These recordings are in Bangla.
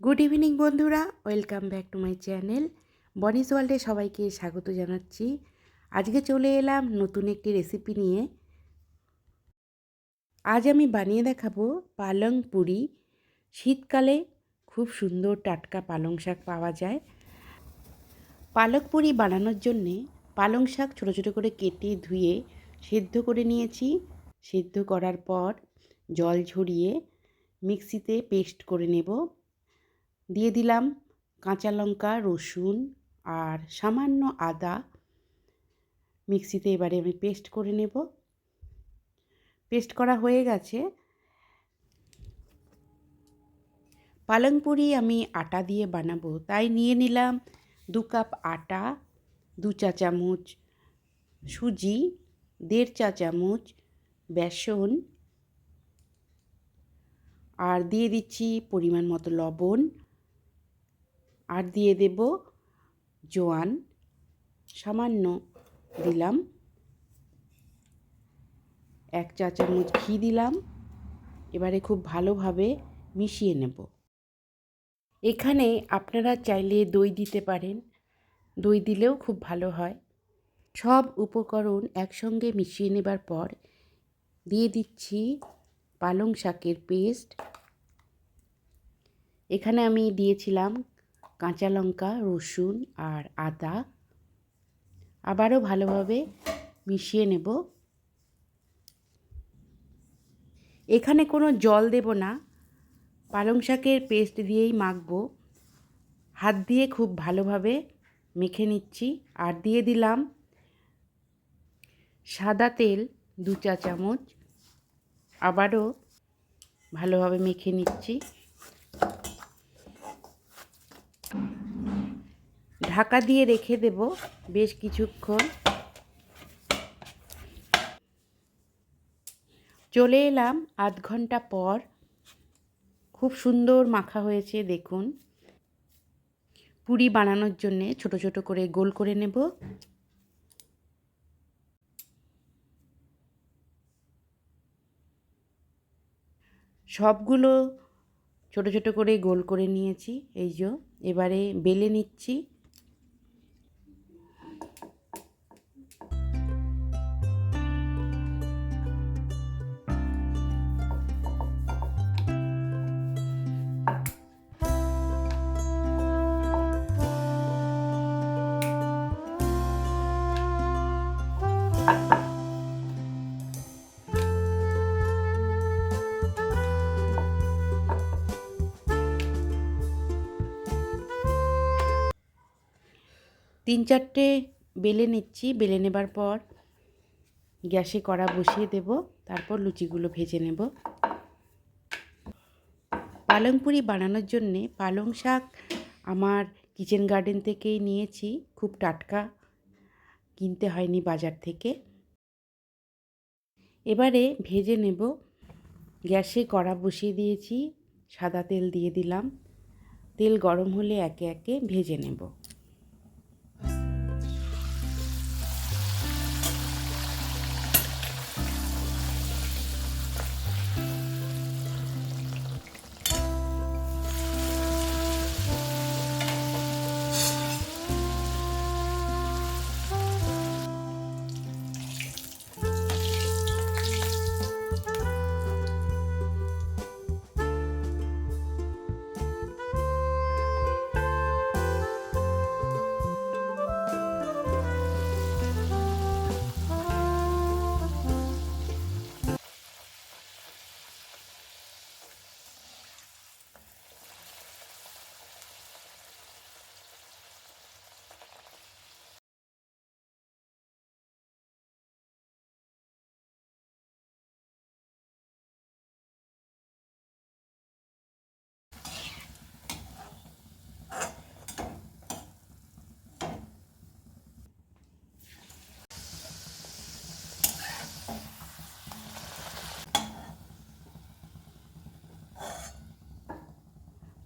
গুড ইভিনিং বন্ধুরা। Welcome back to my channel Bonis ওয়ার্ল্ডে সবাইকে স্বাগত জানাচ্ছি। আজকে চলে এলাম নতুন একটি রেসিপি নিয়ে। আজ আমি বানিয়ে দেখাবো পালং পুরি। শীতকালে খুব সুন্দর টাটকা পালং শাক পাওয়া যায়। পালক পুরি বানানোর জন্যে পালং শাক ছোটো ছোটো করে কেটে ধুয়ে সেদ্ধ করে নিয়েছি। সেদ্ধ করার পর জল ঝরিয়ে মিক্সিতে পেস্ট করে নেব। দিয়ে দিলাম কাঁচা লঙ্কা, রসুন আর সামান্য আদা। মিক্সিতে এবারে আমি পেস্ট করে নেব। পেস্ট করা হয়ে গেছে। পালং পুরি আমি আটা দিয়ে বানাবো। তাই নিয়ে নিলাম দু কাপ আটা, দু চা চামচ সুজি, দেড় চা চামচ বেসন আর দিয়ে দিচ্ছি পরিমাণ মতো লবণ। আর দিয়ে দেব জোয়ান। সামান্য দিলাম। এক চা চামচ ঘি দিলাম। এবারে খুব ভালোভাবে মিশিয়ে নেব। এখানে আপনারা চাইলে দই দিতে পারেন। দই দিলেও খুব ভালো হয়। সব উপকরণ একসঙ্গে মিশিয়ে নেবার পর দিয়ে দিচ্ছি পালং শাকের পেস্ট। এখানে আমি দিয়েছিলাম কাঁচা লঙ্কা, রসুন আর আদা আবারও ভালোভাবে মিশিয়ে নেব। এখানে কোনো জল দেব না। পালং শাকের পেস্ট দিয়েই মাখবো। হাত দিয়ে খুব ভালোভাবে মেখে নিচ্ছি। আর দিয়ে দিলাম সাদা তেল, দু চা চামচ। আবারও ভালোভাবে মেখে নিচ্ছি। ঢাকা দিয়ে রেখে দেব বেশ কিছুক্ষণ। চলে এলাম আধ ঘণ্টা পর। খুব সুন্দর মাখা হয়েছে, দেখুন। পুরি বানানোর জন্যে ছোট ছোট করে গোল করে নেব। সবগুলো ছোট ছোট করে গোল করে নিয়েছি, এই যে। এবারে বেলে নিচ্ছি। তিন চারটে বেলে নিচ্ছি, বেলে নেবার পর গ্যাসে কড়া বসিয়ে দেব, তারপর লুচিগুলো ভেজে নেব। পালং পুরি বানানোর জন্যে পালং শাক আমার কিচেন গার্ডেন থেকেই নিয়েছি, খুব টাটকা। কিনতে হয়নি বাজার থেকে। এবারে ভেজে নেব। গ্যাসে কড়া বসিয়ে দিয়েছি, সাদা তেল দিয়ে দিলাম। তেল গরম হলে একে একে ভেজে নেব।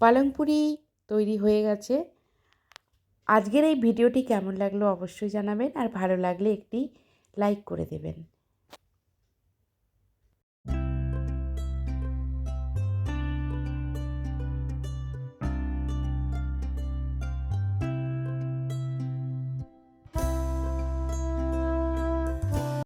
পালং পুরি তৈরি হয়ে গেছে। আজকের এই ভিডিওটি কেমন লাগল অবশ্যই জানাবেন আর ভালো লাগলে একটি লাইক করে দেবেন।